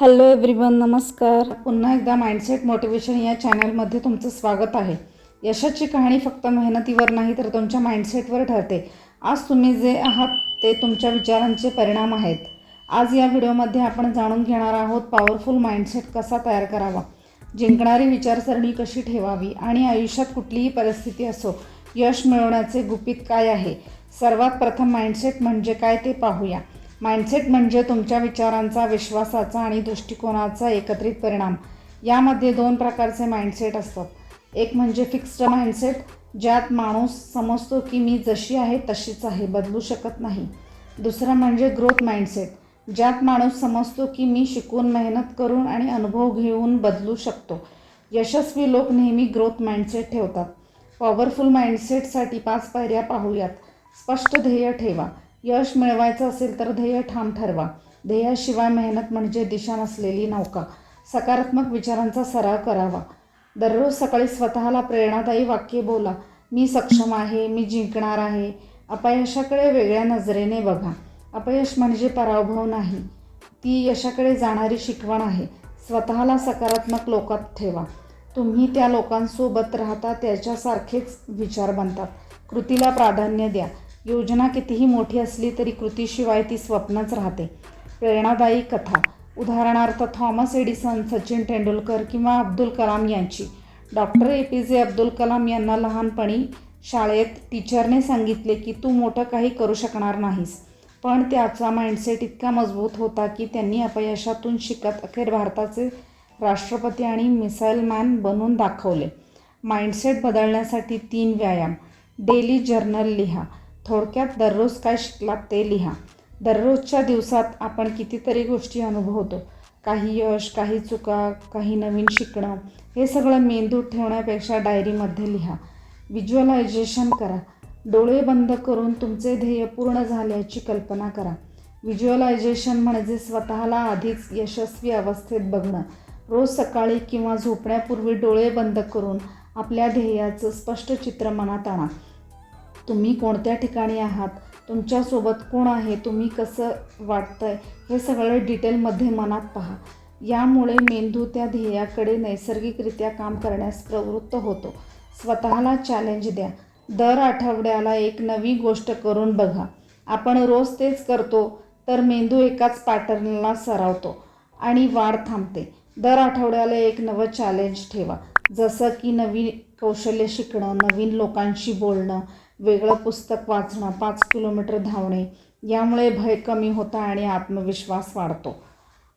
Hello everyone नमस्कार. पुन्हा एकदा माइंडसेट मोटिवेशन या चॅनलमध्ये तुमचं स्वागत आहे. यशाची कहाणी फक्त मेहनतीवर नाही तर तुमच्या माइंडसेटवर ठरते. आज तुम्ही जे आहात ते तुमच्या विचारांचे परिणाम आहेत. आज या व्हिडिओमध्ये आपण जाणून घेणार आहोत पॉवरफुल माइंडसेट कसा तयार करावा. जिंकणारी विचारसरणी कशी ठेवावी आणि आयुष्यात कुठलीही परिस्थिती असो यश मिळवण्याचे गुपित काय आहे? सर्वात प्रथम माइंडसेट म्हणजे काय ते पाहूया. माइंडसेट म्हणजे तुमच्या विचारांचा विश्वासाचा आणि दृष्टिकोनाचा एकत्रित परिणाम. यामध्ये दोन प्रकारचे माइंडसेट असतात. एक म्हणजे फिक्स्ड माइंडसेट ज्यात माणूस समजतो की मी जशी आहे तशीच आहे बदलू शकत नाही. दुसरं म्हणजे ग्रोथ माइंडसेट ज्यात माणूस समजतो की मी शिकून मेहनत करून आणि अनुभव घेऊन बदलू शकतो. यशस्वी लोक नेहमी ग्रोथ माइंडसेट ठेवतात. पॉवरफुल माइंडसेटसाठी पाच पायऱ्या पाहूयात. स्पष्ट ध्येय ठेवा. यश मिळवायचं असेल तर ध्येय ठाम ठरवा. ध्येयाशिवाय मेहनत म्हणजे दिशा नसलेली नौका. सकारात्मक विचारांचा सराव करावा. दररोज सकाळी स्वतःला प्रेरणादायी वाक्य बोला. मी सक्षम आहे मी जिंकणार आहे. अपयशाकडे वेगळ्या नजरेने बघा. अपयश म्हणजे पराभव नाही. ती यशाकडे जाणारी शिकवण आहे. स्वतःला सकारात्मक लोकात ठेवा. तुम्ही त्या लोकांसोबत राहता त्याच्यासारखेच विचार बनतात. कृतीला प्राधान्य द्या. योजना कितीही मोठी असली तरी कृतीशिवाय ती स्वप्नच राहते. प्रेरणादायी कथा. उदाहरणार्थ थॉमस एडिसन सचिन तेंडुलकर किंवा अब्दुल कलाम यांची. डॉक्टर ए पी जे अब्दुल कलाम यांना लहानपणी शाळेत टीचरने सांगितले की तू मोठं काही करू शकणार नाहीस पण त्याचा माइंडसेट इतका मजबूत होता की त्यांनी अपयशातून शिकत अखेर भारताचे राष्ट्रपती आणि मिसाईल मॅन बनून दाखवले. माइंडसेट बदलण्यासाठी तीन व्यायाम. डेली जर्नल लिहा. थोडक्यात दररोज काय शिकलात ते लिहा. दररोजच्या दिवसात आपण कितीतरी गोष्टी अनुभवतो. काही यश काही चुका काही नवीन शिकणं हे सगळं मेंदूत ठेवण्यापेक्षा डायरीमध्ये लिहा. व्हिज्युअलायझेशन करा. डोळे बंद करून तुमचे ध्येय पूर्ण झाल्याची कल्पना करा. व्हिज्युअलायझेशन म्हणजे स्वतःला आधीच यशस्वी अवस्थेत बघणं. रोज सकाळी किंवा झोपण्यापूर्वी डोळे बंद करून आपल्या ध्येयाचं स्पष्ट चित्र मनात आणा. तुम्ही कोणत्या ठिकाणी आहात? तुमच्यासोबत कोण आहे? तुम्ही कसं वाटतंय? हे सगळं डिटेलमध्ये मनात पहा. यामुळे मेंदू त्या ध्येयाकडे नैसर्गिकरित्या काम करण्यास प्रवृत्त होतो. स्वतःला चॅलेंज द्या. दर आठवड्याला एक नवी गोष्ट करून बघा. आपण रोज तेच करतो तर मेंदू एकाच पॅटर्नला सरावतो आणि वाढ थांबते. दर आठवड्याला एक नवं चॅलेंज ठेवा. जसं की नवीन कौशल्य शिकणं नवीन लोकांशी बोलणं वेगळं पुस्तक वाचणं पाच किलोमीटर धावणे यामुळे भय कमी होतं आणि आत्मविश्वास वाढतो.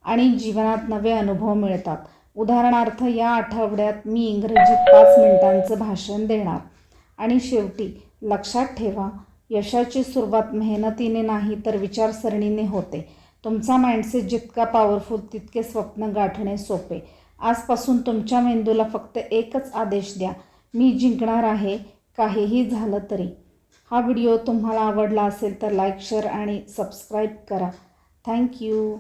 आणि जीवनात नवे अनुभव मिळतात. उदाहरणार्थ या आठवड्यात मी इंग्रजीत पाच मिनिटांचं भाषण देणार. आणि शेवटी लक्षात ठेवा यशाची सुरुवात मेहनतीने नाही तर विचारसरणीने होते. तुमचा माइंडसेट जितका पॉवरफुल तितके स्वप्न गाठणे सोपे. आजपासून तुमच्या मेंदूला फक्त एकच आदेश द्या. मी जिंकणार आहे काहीही झालं तरी. हा व्हिडिओ तुम्हाला आवडला असेल तर लाईक शेअर आणि सबस्क्राईब करा. Thank you